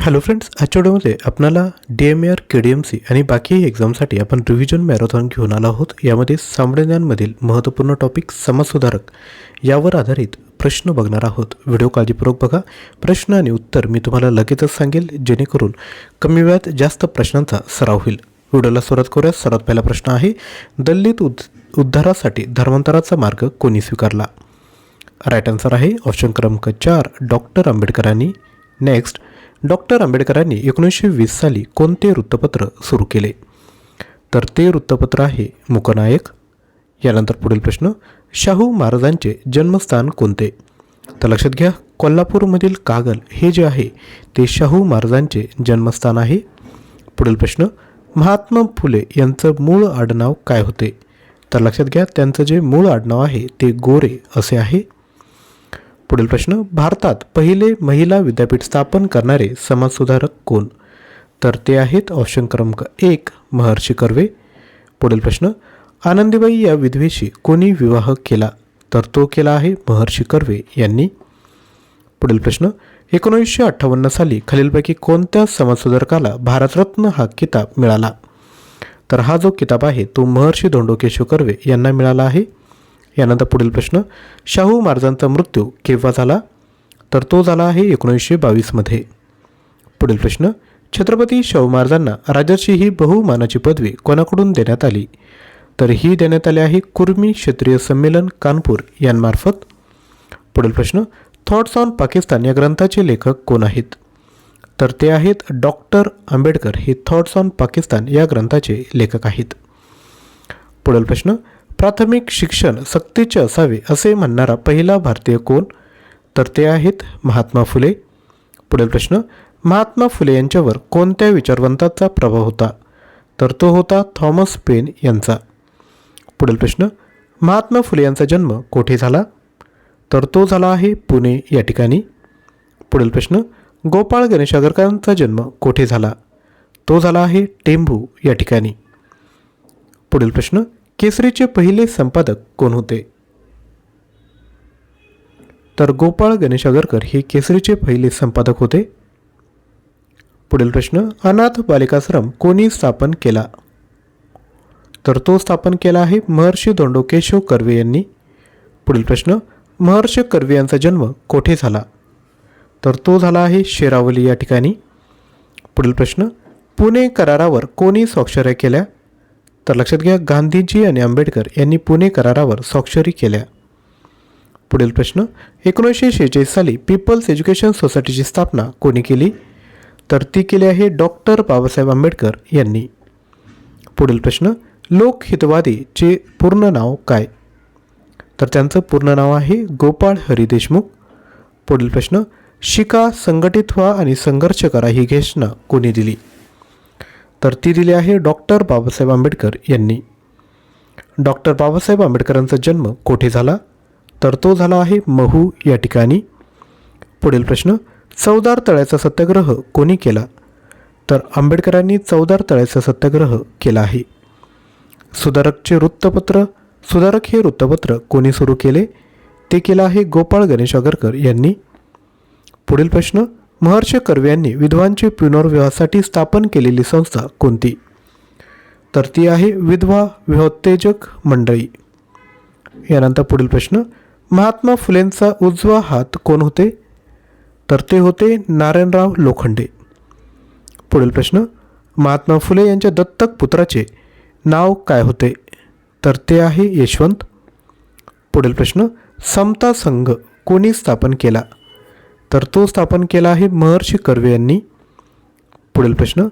Hello friends आजच्या व्हिडिओमध्ये आपणाला D M R K D M C आणि बाकीही एक्झामसाठी आपण रिव्हिजन मॅरेथॉन घेऊन आलो आहोत. यामध्ये सामान्यांमधील महत्त्वपूर्ण टॉपिक समाजसुधारक यावर आधारित प्रश्न बघणार आहोत. व्हिडिओ काळजीपूर्वक बघा. प्रश्न आणि उत्तर मी तुम्हाला लगेचच सांगेल जेणेकरून कमी वेळात जास्त प्रश्नांचा सराव होईल. व्हिडिओला सुरुवात करूया. सर्वात पहिला प्रश्न आहे दलित उद उद्धारासाठी धर्मांतराचा मार्ग कोणी स्वीकारला? राईट आन्सर आहे ऑप्शन क्रमांक चार डॉक्टर आंबेडकरांनी. नेक्स्ट डॉक्टर आंबेडकरांनी एकोणीसशे वीस साली कोणते वृत्तपत्र सुरू केले? तर ते वृत्तपत्र आहे मुकनायक. यानंतर पुढील प्रश्न शाहू महाराजांचे जन्मस्थान कोणते? तर लक्षात घ्या कोल्हापूरमधील कागल हे जे आहे ते शाहू महाराजांचे जन्मस्थान आहे. पुढील प्रश्न महात्मा फुले यांचं मूळ आडनाव काय होते? तर लक्षात घ्या त्यांचं जे मूळ आडनाव आहे ते गोरे असे आहे. पुढील प्रश्न भारतात पहिले महिला विद्यापीठ स्थापन करणारे समाजसुधारक कोण? तर ते आहेत ऑप्शन क्रमांक एक महर्षी कर्वे. पुढील प्रश्न आनंदीबाई या विधवेशी कोणी विवाह केला? तर तो केला आहे महर्षी कर्वे यांनी. पुढील प्रश्न एकोणीसशे अठ्ठावन्न साली खालीलपैकी कोणत्या समाजसुधारकाला भारतरत्न हा किताब मिळाला? तर हा जो किताब आहे तो महर्षी धोंडो केशव कर्वे यांना मिळाला आहे. यानंतर पुढील प्रश्न शाहू महाराजांचा मृत्यू केव्हा झाला? तर तो झाला आहे एकोणीसशे बावीसमध्ये पुढील प्रश्न छत्रपती शाहू महाराजांना राजर्षी ही बहुमानाची पदवी कोणाकडून देण्यात आली? तर ही देण्यात आली आहे कुर्मी क्षेत्रीय संमेलन कानपूर यांमार्फत. पुढील प्रश्न थॉट्स ऑन पाकिस्तान या ग्रंथाचे लेखक कोण आहेत? तर ते आहेत डॉक्टर आंबेडकर हे थॉट्स ऑन पाकिस्तान या ग्रंथाचे लेखक आहेत. पुढील प्रश्न प्राथमिक शिक्षण सक्तीचे असावे असे म्हणणारा पहिला भारतीय कोण? तर ते आहेत महात्मा फुले. पुढील प्रश्न महात्मा फुले यांच्यावर कोणत्या विचारवंताचा प्रभाव होता? तर तो होता थॉमस पेन यांचा. पुढील प्रश्न महात्मा फुले यांचा जन्म कोठे झाला? तर तो झाला आहे पुणे या ठिकाणी. पुढील प्रश्न गोपाळ गणेश आगरकरांचा जन्म कोठे झाला? तो झाला आहे टेंभू या ठिकाणी. पुढील प्रश्न केसरीचे पहिले संपादक कोण होते? तर गोपाळ गणेश आगरकर हे केसरीचे पहिले संपादक होते. पुढील प्रश्न अनाथ बालिकाश्रम कोणी स्थापन केला? तर तो स्थापन केला आहे महर्षी दोंडो केशव कर्वे यांनी. पुढील प्रश्न महर्षी कर्वे यांचा जन्म कोठे झाला? तर तो झाला आहे शेरावली या ठिकाणी. पुढील प्रश्न पुणे करारावर कोणी स्वाक्षऱ्या केल्या? तर लक्षात घ्या गांधीजी आणि आंबेडकर यांनी पुणे करारावर स्वाक्षरी केल्या. पुढील प्रश्न एकोणीसशे शेहेचाळीस साली पीपल्स एज्युकेशन सोसायटीची स्थापना कोणी केली? तर ती केली आहे डॉक्टर बाबासाहेब आंबेडकर यांनी. पुढील प्रश्न लोकहितवादीचे पूर्ण नाव काय? तर त्यांचं पूर्ण नाव आहे गोपाळ हरी देशमुख. पुढील प्रश्न शिका संघटित व्हा आणि संघर्ष करा ही घोषणा कोणी दिली? तर ती दिली आहे डॉक्टर बाबासाहेब आंबेडकर यांनी. डॉक्टर बाबासाहेब आंबेडकरांचा जन्म कोठे झाला? तर तो झाला आहे महू या ठिकाणी. पुढील प्रश्न चौदार तळ्याचा सत्याग्रह कोणी केला? तर आंबेडकरांनी चौदार तळ्याचा सत्याग्रह केला आहे. सुधारकचे वृत्तपत्र सुधारक हे वृत्तपत्र कोणी सुरू केले? ते केलं आहे गोपाळ गणेश आगरकर यांनी. पुढील प्रश्न महर्षी कर्वे यांनी विधवांचे पुनर्विवाहासाठी स्थापन केलेली संस्था कोणती? तर ती आहे विधवा विहोत्तेजक मंडळी. यानंतर पुढील प्रश्न महात्मा फुलेंचा उजवा हात कोण होते? तर ते होते नारायणराव लोखंडे. पुढील प्रश्न महात्मा फुले यांच्या दत्तक पुत्राचे नाव काय होते? तर ते आहे यशवंत. पुढील प्रश्न समता संघ कोणी स्थापन केला? तर तो स्थापन केला आहे महर्षी कर्वे यांनी. पुढील प्रश्न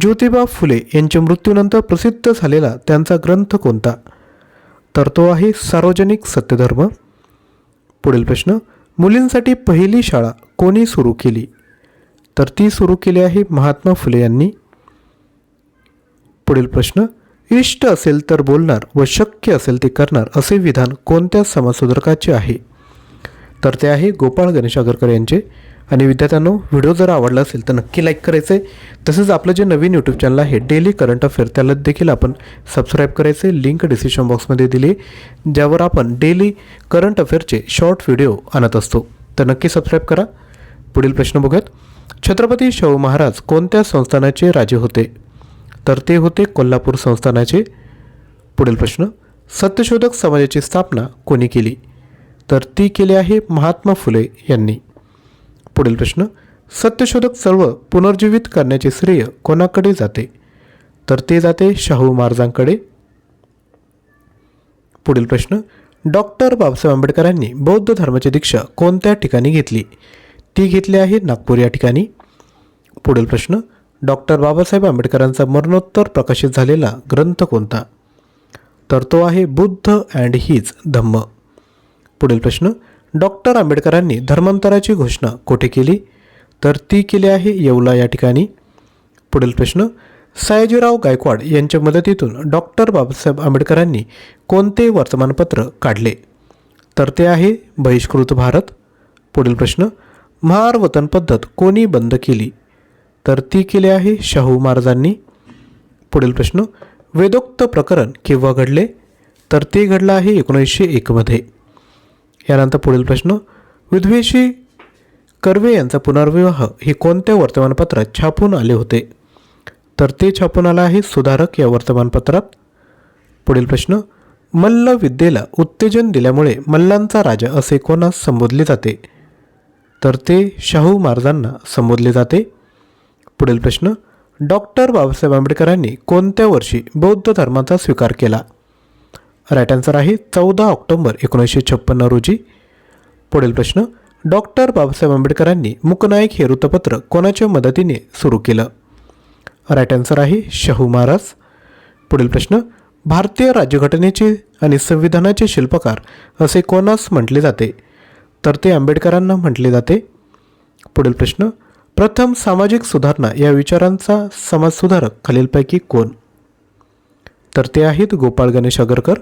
ज्योतिबा फुले यांच्या मृत्यूनंतर प्रसिद्ध झालेला त्यांचा ग्रंथ कोणता? तर तो आहे सार्वजनिक सत्यधर्म. पुढील प्रश्न मुलींसाठी पहिली शाळा कोणी सुरू केली? तर ती सुरू केली आहे महात्मा फुले यांनी. पुढील प्रश्न इष्ट असेल तर बोलणार व शक्य असेल ते करणार असे विधान कोणत्या समाजसुधारकाचे आहे? तर ते आहे गोपाळ गणेश आगरकर यांचे. आणि विद्यार्थ्यांनो व्हिडिओ जर आवडला असेल तर नक्की लाईक करायचं आहे तसेच आपलं जे नवीन यूट्यूब चॅनल आहे डेली करंट अफेअर त्याला देखील आपण सबस्क्राईब करायचे लिंक डिस्क्रिप्शन बॉक्समध्ये दिली ज्यावर आपण डेली करंट अफेअरचे शॉर्ट व्हिडिओ आणत असतो. तर नक्की सबस्क्राईब करा. पुढील प्रश्न बघूयात. छत्रपती शाहू महाराज कोणत्या संस्थानाचे राजे होते? तर ते होते कोल्हापूर संस्थानाचे. पुढील प्रश्न. सत्यशोधक समाजाची स्थापना कोणी केली? तर ती केली आहे महात्मा फुले यांनी. पुढील प्रश्न सत्यशोधक चळवळ पुनर्जीवित करण्याचे श्रेय कोणाकडे जाते? तर ते जाते शाहू महाराजांकडे. पुढील प्रश्न डॉक्टर बाबासाहेब आंबेडकरांनी बौद्ध धर्माची दीक्षा कोणत्या ठिकाणी घेतली? ती घेतली आहे नागपूर या ठिकाणी. पुढील प्रश्न डॉक्टर बाबासाहेब आंबेडकरांचा मरणोत्तर प्रकाशित झालेला ग्रंथ कोणता? तर तो आहे बुद्ध अँड हीज धम्म. पुढील प्रश्न डॉक्टर आंबेडकरांनी धर्मांतराची घोषणा कोठे केली? तर ती केली आहे येवला या ठिकाणी. पुढील प्रश्न सयाजीराव गायकवाड यांच्या मदतीतून डॉक्टर बाबासाहेब आंबेडकरांनी कोणते वर्तमानपत्र काढले? तर ते आहे बहिष्कृत भारत. पुढील प्रश्न महार वतन पद्धत कोणी बंद केली? तर ती केली आहे शाहू महाराजांनी. पुढील प्रश्न वेदोक्त प्रकरण केव्हा घडले? तर ते घडलं आहे एकोणीसशे एकमध्ये यानंतर पुढील प्रश्न विधवेशी कर्वे यांचा पुनर्विवाह हे कोणत्या वर्तमानपत्रात छापून आले होते? तर ते छापून आलं आहे सुधारक या वर्तमानपत्रात. पुढील प्रश्न मल्ल विद्येला उत्तेजन दिल्यामुळे मल्लांचा राजा असे कोणास संबोधले जाते? तर ते शाहू महाराजांना संबोधले जाते. पुढील प्रश्न डॉक्टर बाबासाहेब आंबेडकरांनी कोणत्या वर्षी बौद्ध धर्माचा स्वीकार केला? राईट आन्सर आहे चौदा ऑक्टोंबर एकोणीसशे छप्पन्न रोजी. पुढील प्रश्न डॉक्टर बाबासाहेब आंबेडकरांनी मुकनायक हे वृत्तपत्र कोणाच्या मदतीने सुरू केलं? राईट आन्सर आहे शाहू महाराज. पुढील प्रश्न भारतीय राज्यघटनेचे आणि संविधानाचे शिल्पकार असे कोणास म्हटले जाते? तर ते आंबेडकरांना म्हटले जाते. पुढील प्रश्न प्रथम सामाजिक सुधारणा या विचारांचा समाजसुधारक खालीलपैकी कोण? तर ते आहेत गोपाळ गणेश आगरकर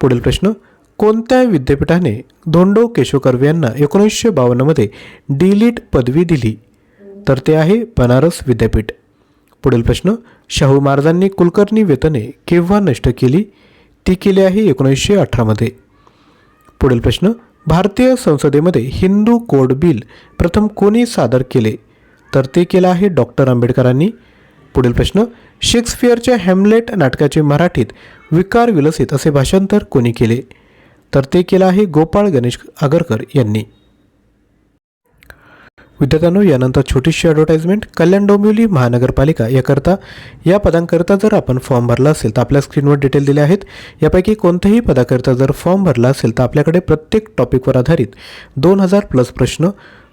पुढील प्रश्न कोणत्या विद्यापीठाने धोंडो केशव कर्वे यांना एकोणीसशे बावन्नमध्ये डीलिट पदवी दिली? तर ते आहे बनारस विद्यापीठ. पुढील प्रश्न शाहू महाराजांनी कुलकर्णी वेतने केव्हा नष्ट केली? ती केली आहे एकोणीसशे अठरामध्ये पुढील प्रश्न भारतीय संसदेमध्ये हिंदू कोड बिल प्रथम कोणी सादर केले? तर ते केलं आहे डॉक्टर आंबेडकरांनी. पुढील प्रश्न शेक्सपियरच्या हॅमलेट नाटकाचे मराठीत विकार विलसित असे भाषांतर कोणी केले? तर ते केलं आहे गोपाळ गणेश आगरकर यांनी. विद्यार्थ्यांनो यानंतर छोटीशी ॲडव्हर्टाइजमेंट कल्याण डोंबिवली महानगरपालिका याकरता या पदांकरिता जर आपण फॉर्म भरला असेल तर आपल्या स्क्रीनवर डिटेल दिले आहेत. यापैकी कोणत्याही पदाकरिता जर फॉर्म भरला असेल तर आपल्याकडे प्रत्येक टॉपिकवर आधारित दोन हजार प्लस प्रश्न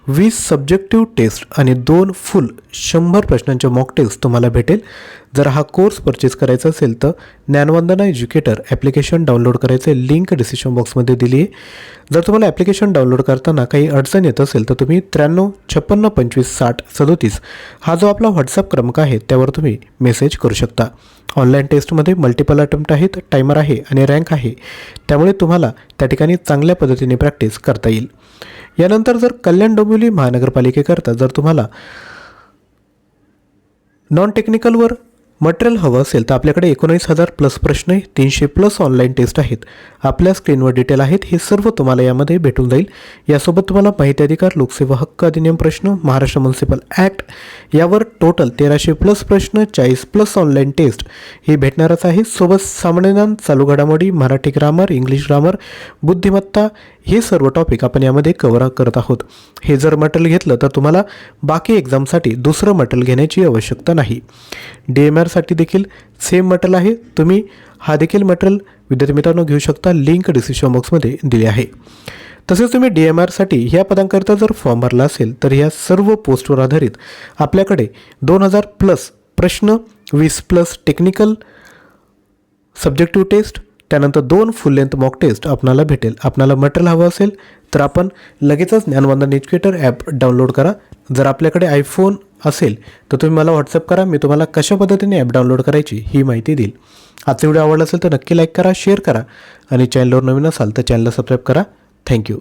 वीस सब्जेक्टिव्ह टेस्ट आणि दोन फुल शंभर प्रश्नांचे मॉक टेस्ट तुम्हाला भेटेल. जर हा कोर्स परचेस करायचा असेल तर ज्ञानवंदना एज्युकेटर ॲप्लिकेशन डाउनलोड करायचे. लिंक डिस्क्रिप्शन बॉक्समध्ये दिली आहे. जर तुम्हाला ॲप्लिकेशन डाउनलोड करताना काही अडचण येत असेल तर तुम्ही त्र्याण्णव छप्पन्न पंचवीस साठ सदोतीस हा जो आपला व्हॉट्सअप क्रमांक आहे त्यावर तुम्ही मेसेज करू शकता. ऑनलाईन टेस्टमध्ये मल्टिपल अटेम्प्ट आहेत टायमर आहे आणि रँक आहे. त्यामुळे तुम्हाला त्या ठिकाणी चांगल्या पद्धतीने प्रॅक्टिस करता येईल. यानंतर जर कल्याण डोंबिवली महानगरपालिकेकरता जर तुम्हाला नॉन टेक्निकलवर मटेरियल हवं असेल तर आपल्याकडे एकोणीस हजार प्लस प्रश्न आहे तीनशे प्लस ऑनलाईन टेस्ट आहेत. आपल्या स्क्रीनवर डिटेल आहेत हे सर्व तुम्हाला यामध्ये भेटून जाईल. यासोबत तुम्हाला माहिती अधिकार लोकसेवा हक्क अधिनियम प्रश्न महाराष्ट्र म्युन्सिपल ॲक्ट यावर टोटल तेराशे प्लस प्रश्न चाळीस प्लस ऑनलाईन टेस्ट हे भेटणारच आहे. सोबत सामान्य ज्ञान चालू घडामोडी मराठी ग्रामर इंग्लिश ग्रामर बुद्धिमत्ता हे सर्व टॉपिक आपण यामध्ये कव्हर करत आहोत. हे जर मटेरियल घेतलं तर तुम्हाला बाकी एक्झामसाठी दुसरं मटेरियल घेण्याची आवश्यकता नाही. डी एम सेमिनारसाठी देखील सेम मटेरियल आहे. तुम्ही हा देखील मटेरियल विद्यार्थी मित्रांनो घेऊ शकता. लिंक डिस्क्रिप्शन बॉक्समध्ये दिली आहे. तसेच तुम्ही डी एम आरसाठी ह्या पदांकरिता जर फॉर्म भरला असेल तर ह्या सर्व पोस्टवर आधारित आपल्याकडे दोन हजार प्लस प्रश्न वीस प्लस टेक्निकल सब्जेक्टिव्ह टेस्ट त्यानंतर दोन फुल लेंथ मॉक टेस्ट आपणाला भेटेल. आपणाला मटेरियल हवं असेल तर आपण लगेचच ज्ञानवंदन एज्युकेटर ॲप डाउनलोड करा. जर आपल्याकडे आयफोन असेल तर तुम्ही मला व्हॉट्सअप करा. मी तुम्हाला कशा पद्धतीने ॲप डाउनलोड करायची ही माहिती देईल. आजचा व्हिडिओ आवडला असेल तर नक्की लाईक करा शेअर करा आणि चॅनलवर नवीन असाल तर चॅनलला सबस्क्राईब करा. थँक्यू